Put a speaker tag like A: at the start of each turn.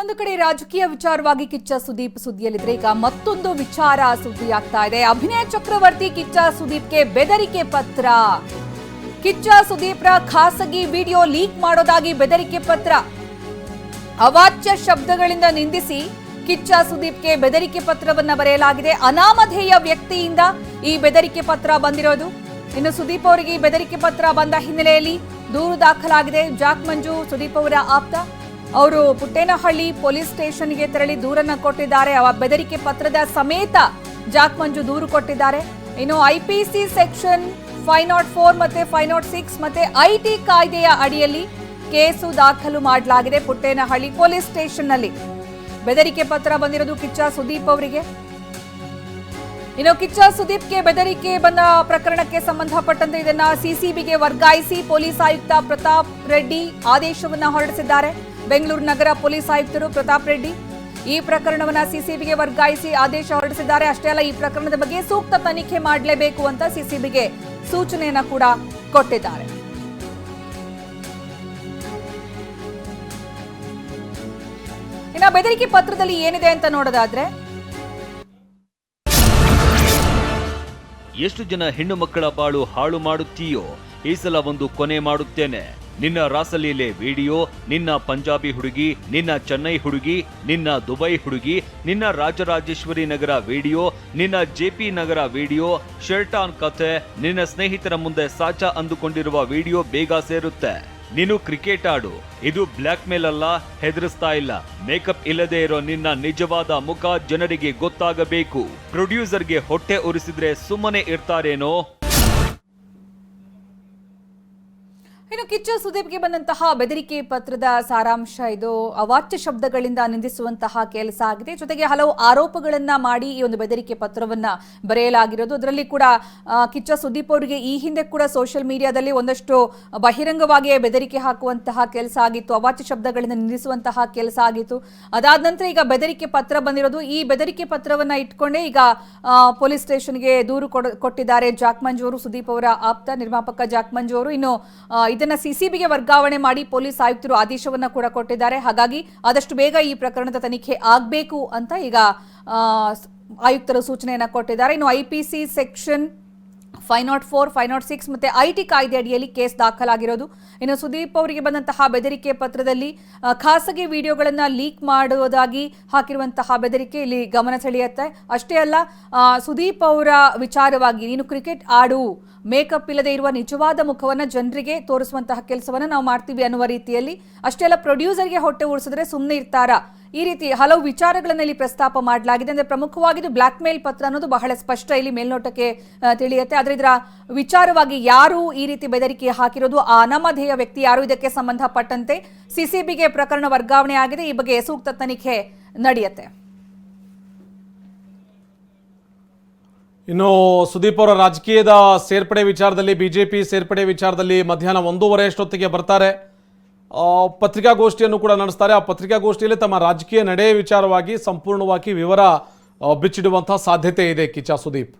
A: ಒಂದು ಕಡೆ ರಾಜಕೀಯ ವಿಚಾರವಾಗಿ ಕಿಚ್ಚ ಸುದೀಪ್ ಸುದ್ದಿಯಲ್ಲಿದ್ರೆ ಈಗ ಮತ್ತೊಂದು ವಿಚಾರ ಸುದ್ದಿ ಆಗ್ತಾ ಇದೆ. ಅಭಿನಯ ಚಕ್ರವರ್ತಿ ಕಿಚ್ಚ ಸುದೀಪ್ಗೆ ಬೆದರಿಕೆ ಪತ್ರ. ಕಿಚ್ಚ ಸುದೀಪ್ರ ಖಾಸಗಿ ವಿಡಿಯೋ ಲೀಕ್ ಮಾಡೋದಾಗಿ ಬೆದರಿಕೆ ಪತ್ರ. ಅವಾಚ್ಯ ಶಬ್ದಗಳಿಂದ ನಿಂದಿಸಿ ಕಿಚ್ಚ ಸುದೀಪ್ಗೆ ಬೆದರಿಕೆ ಪತ್ರವನ್ನ ಬರೆಯಲಾಗಿದೆ. ಅನಾಮಧೇಯ ವ್ಯಕ್ತಿಯಿಂದ ಈ ಬೆದರಿಕೆ ಪತ್ರ ಬಂದಿರೋದು. ಇನ್ನು ಸುದೀಪ್ ಅವರಿಗೆ ಈ ಬೆದರಿಕೆ ಪತ್ರ ಬಂದ ಹಿನ್ನೆಲೆಯಲ್ಲಿ ದೂರು ದಾಖಲಾಗಿದೆ. ಜಾಕ್ ಮಂಜು, ಸುದೀಪ್ ಅವರ ಆಪ್ತ. ಅವರು ಪುಟ್ಟೇನಹಳ್ಳಿ ಪೊಲೀಸ್ ಸ್ಟೇಷನ್ಗೆ ತೆರಳಿ ದೂರನ್ನು ಕೊಟ್ಟಿದ್ದಾರೆ. ಆ ಬೆದರಿಕೆ ಪತ್ರದ ಸಮೇತ ಜಾಕ್ ಮಂಜು ದೂರು ಕೊಟ್ಟಿದ್ದಾರೆ. ಇನ್ನು IPC section five nought four ಮತ್ತೆ ಫೈವ್ ನಾಟ್ ಸಿಕ್ಸ್ ಮತ್ತೆ ಐಟಿ ಕಾಯ್ದೆಯ ಅಡಿಯಲ್ಲಿ ಕೇಸು ದಾಖಲು ಮಾಡಲಾಗಿದೆ ಪುಟ್ಟೇನಹಳ್ಳಿ ಪೊಲೀಸ್ ಸ್ಟೇಷನ್ನಲ್ಲಿ. ಬೆದರಿಕೆ ಪತ್ರ ಬಂದಿರೋದು ಕಿಚ್ಚ ಸುದೀಪ್ ಅವರಿಗೆ. ಇನ್ನು ಕಿಚ್ಚ ಸುದೀಪ್ಗೆ ಬೆದರಿಕೆ ಬಂದ ಪ್ರಕರಣಕ್ಕೆ ಸಂಬಂಧಪಟ್ಟಂತೆ ಇದನ್ನ ಸಿಸಿಬಿಗೆ ವರ್ಗಾಯಿಸಿ ಪೊಲೀಸ್ ಆಯುಕ್ತ ಪ್ರತಾಪ್ ರೆಡ್ಡಿ ಆದೇಶವನ್ನ ಹೊರಡಿಸಿದ್ದಾರೆ. ಬೆಂಗಳೂರು ನಗರ ಪೊಲೀಸ್ ಆಯುಕ್ತರು ಪ್ರತಾಪ್ ರೆಡ್ಡಿ ಈ ಪ್ರಕರಣವನ್ನ ಸಿಸಿಬಿಗೆ ವರ್ಗಾಯಿಸಿ ಆದೇಶ ಹೊರಡಿಸಿದ್ದಾರೆ. ಅಷ್ಟೇ ಅಲ್ಲ, ಈ ಪ್ರಕರಣದ ಬಗ್ಗೆ ಸೂಕ್ತ ತನಿಖೆ ಮಾಡಲೇಬೇಕು ಅಂತ ಸಿಸಿಬಿಗೆ ಸೂಚನೆಯನ್ನ ಕೂಡ ಕೊಟ್ಟಿದ್ದಾರೆ. ಇನ್ನು ಬೆದರಿಕೆ ಪತ್ರದಲ್ಲಿ ಏನಿದೆ ಅಂತ ನೋಡೋದಾದ್ರೆ,
B: ಎಷ್ಟು ಜನ ಹೆಣ್ಣು ಮಕ್ಕಳ ಬಾಳು ಹಾಳು ಮಾಡುತ್ತೀಯೋ ಈ ಸಲ ಒಂದು ಕೊನೆ ಮಾಡುತ್ತೇನೆ. ನಿನ್ನ ರಾಸಲೀಲೆ ವಿಡಿಯೋ, ನಿನ್ನ ಪಂಜಾಬಿ ಹುಡುಗಿ, ನಿನ್ನ ಚೆನ್ನೈ ಹುಡುಗಿ, ನಿನ್ನ ದುಬೈ ಹುಡುಗಿ, ನಿನ್ನ ರಾಜರಾಜೇಶ್ವರಿ ನಗರ ವಿಡಿಯೋ, ನಿನ್ನ ಜೆಪಿ ನಗರ ವಿಡಿಯೋ, ಶರ್ಟಾನ್ ಕಥೆ, ನಿನ್ನ ಸ್ನೇಹಿತರ ಮುಂದೆ ಸಾಚಾ ಅಂದುಕೊಂಡಿರುವ ವಿಡಿಯೋ ಬೇಗ ಸೇರುತ್ತೆ. ನೀನು ಕ್ರಿಕೆಟ್ ಆಡು. ಇದು ಬ್ಲ್ಯಾಕ್ ಮೇಲ್ ಅಲ್ಲ, ಹೆದರಿಸ್ತಾ ಇಲ್ಲ. ಮೇಕಪ್ ಇಲ್ಲದೆ ಇರೋ ನಿನ್ನ ನಿಜವಾದ ಮುಖ ಜನರಿಗೆ ಗೊತ್ತಾಗಬೇಕು. ಪ್ರೊಡ್ಯೂಸರ್ಗೆ ಹೊಟ್ಟೆ ಉರಿಸಿದ್ರೆ ಸುಮ್ಮನೆ ಇರ್ತಾರೇನೋ?
A: ಇನ್ನು ಕಿಚ್ಚ ಸುದೀಪ್ಗೆ ಬಂದಂತಹ ಬೆದರಿಕೆ ಪತ್ರದ ಸಾರಾಂಶ ಇದು. ಅವಾಚ್ಯ ಶಬ್ದಗಳಿಂದ ನಿಂದಿಸುವಂತಹ ಕೆಲಸ ಆಗಿದೆ. ಜೊತೆಗೆ ಹಲವು ಆರೋಪಗಳನ್ನ ಮಾಡಿ ಈ ಒಂದು ಬೆದರಿಕೆ ಪತ್ರವನ್ನ ಬರೆಯಲಾಗಿರೋದು. ಅದರಲ್ಲಿ ಕೂಡ ಕಿಚ್ಚ ಸುದೀಪ್ ಅವರಿಗೆ ಈ ಹಿಂದೆ ಕೂಡ ಸೋಷಿಯಲ್ ಮೀಡಿಯಾದಲ್ಲಿ ಒಂದಷ್ಟು ಬಹಿರಂಗವಾಗಿಯೇ ಬೆದರಿಕೆ ಹಾಕುವಂತಹ ಕೆಲಸ ಆಗಿತ್ತು. ಅವಾಚ್ಯ ಶಬ್ದಗಳಿಂದ ನಿಂದಿಸುವಂತಹ ಕೆಲಸ ಆಗಿತ್ತು. ಅದಾದ ನಂತರ ಈಗ ಬೆದರಿಕೆ ಪತ್ರ ಬಂದಿರೋದು. ಈ ಬೆದರಿಕೆ ಪತ್ರವನ್ನ ಇಟ್ಕೊಂಡೇ ಈಗ ಪೊಲೀಸ್ ಸ್ಟೇಷನ್ಗೆ ದೂರು ಕೊಟ್ಟಿದ್ದಾರೆ ಜಾಕ್ ಮಂಜು ಅವರು. ಸುದೀಪ್ ಅವರ ಆಪ್ತ ನಿರ್ಮಾಪಕ ಜಾಕ್ ಮಂಜು ಅವರು. ಇನ್ನು ಇದನ್ನ ಸಿಸಿಬಿಗೆ ವರ್ಗಾವಣೆ ಮಾಡಿ ಪೊಲೀಸ್ ಆಯುಕ್ತರು ಆದೇಶವನ್ನ ಕೂಡ ಕೊಟ್ಟಿದ್ದಾರೆ. ಹಾಗಾಗಿ ಆದಷ್ಟು ಬೇಗ ಈ ಪ್ರಕರಣದ ತನಿಖೆ ಆಗಬೇಕು ಅಂತ ಈಗ ಆಯುಕ್ತರು ಸೂಚನೆಯನ್ನ ಕೊಟ್ಟಿದ್ದಾರೆ. ಇನ್ನು IPC section five nought four, five nought six ಮತ್ತೆ ಐ ಟಿ ಕಾಯ್ದೆ ಅಡಿಯಲ್ಲಿ ಕೇಸ್ ದಾಖಲಾಗಿರೋದು. ಇನ್ನು ಸುದೀಪ್ ಅವರಿಗೆ ಬಂದಂತಹ ಬೆದರಿಕೆ ಪತ್ರದಲ್ಲಿ ಖಾಸಗಿ ವಿಡಿಯೋಗಳನ್ನು ಲೀಕ್ ಮಾಡುವುದಾಗಿ ಹಾಕಿರುವಂತಹ ಬೆದರಿಕೆ ಇಲ್ಲಿ ಗಮನ ಸೆಳೆಯುತ್ತೆ. ಅಷ್ಟೇ ಅಲ್ಲ ಸುದೀಪ್ ಅವರ ವಿಚಾರವಾಗಿ ನೀನು ಕ್ರಿಕೆಟ್ ಆಡು, ಮೇಕಪ್ ಇಲ್ಲದೆ ಇರುವ ನಿಜವಾದ ಮುಖವನ್ನ ಜನರಿಗೆ ತೋರಿಸುವಂತಹ ಕೆಲಸವನ್ನ ನಾವು ಮಾಡ್ತೀವಿ ಅನ್ನುವ ರೀತಿಯಲ್ಲಿ, ಅಷ್ಟೇ ಅಲ್ಲ ಪ್ರೊಡ್ಯೂಸರ್ಗೆ ಹೊಟ್ಟೆ ಉಳಿಸಿದ್ರೆ ಸುಮ್ಮನೆ ಇರ್ತಾರಾ? ಈ ರೀತಿ ಹಲವು ವಿಚಾರಗಳನ್ನ ಇಲ್ಲಿ ಪ್ರಸ್ತಾಪ ಮಾಡಲಾಗಿದೆ. ಅಂದ್ರೆ ಪ್ರಮುಖವಾಗಿ ಇದು ಬ್ಲಾಕ್ ಮೇಲ್ ಪತ್ರ ಅನ್ನೋದು ಬಹಳ ಸ್ಪಷ್ಟ ಇಲ್ಲಿ ಮೇಲ್ನೋಟಕ್ಕೆ ತಿಳಿಯುತ್ತೆ. ಆದ್ರೆ ಇದರ ವಿಚಾರವಾಗಿ ಯಾರು ಈ ರೀತಿ ಬೆದರಿಕೆ ಹಾಕಿರೋದು? ಆ ಅನಾಮಧೇಯ ವ್ಯಕ್ತಿ ಯಾರು? ಇದಕ್ಕೆ ಸಂಬಂಧಪಟ್ಟಂತೆ ಸಿಸಿಬಿಗೆ ಪ್ರಕರಣ ವರ್ಗಾವಣೆ ಆಗಿದೆ. ಈ ಬಗ್ಗೆ ಸೂಕ್ತ ತನಿಖೆ ನಡೆಯುತ್ತೆ.
C: ಇನ್ನು ಸುದೀಪ್ ಅವರ ರಾಜಕೀಯದ ಸೇರ್ಪಡೆ ವಿಚಾರದಲ್ಲಿ, ಬಿಜೆಪಿ ಸೇರ್ಪಡೆ ವಿಚಾರದಲ್ಲಿ ಮಧ್ಯಾಹ್ನ ಒಂದೂವರೆ ಅಷ್ಟೊತ್ತಿಗೆ ಬರ್ತಾರೆ. ಪತ್ರಿಕಾಗೋಷ್ಠಿಯನ್ನು ಕೂಡ ನಡೆಸ್ತಾರೆ. ಆ ಪತ್ರಿಕಾಗೋಷ್ಠಿಯಲ್ಲಿ ತಮ್ಮ ರಾಜಕೀಯ ನಡೆ ವಿಚಾರವಾಗಿ ಸಂಪೂರ್ಣವಾಗಿ ವಿವರ ಬಿಚ್ಚಿಡುವಂತಹ ಸಾಧ್ಯತೆ ಇದೆ ಕಿಚಾ ಸುದೀಪ್.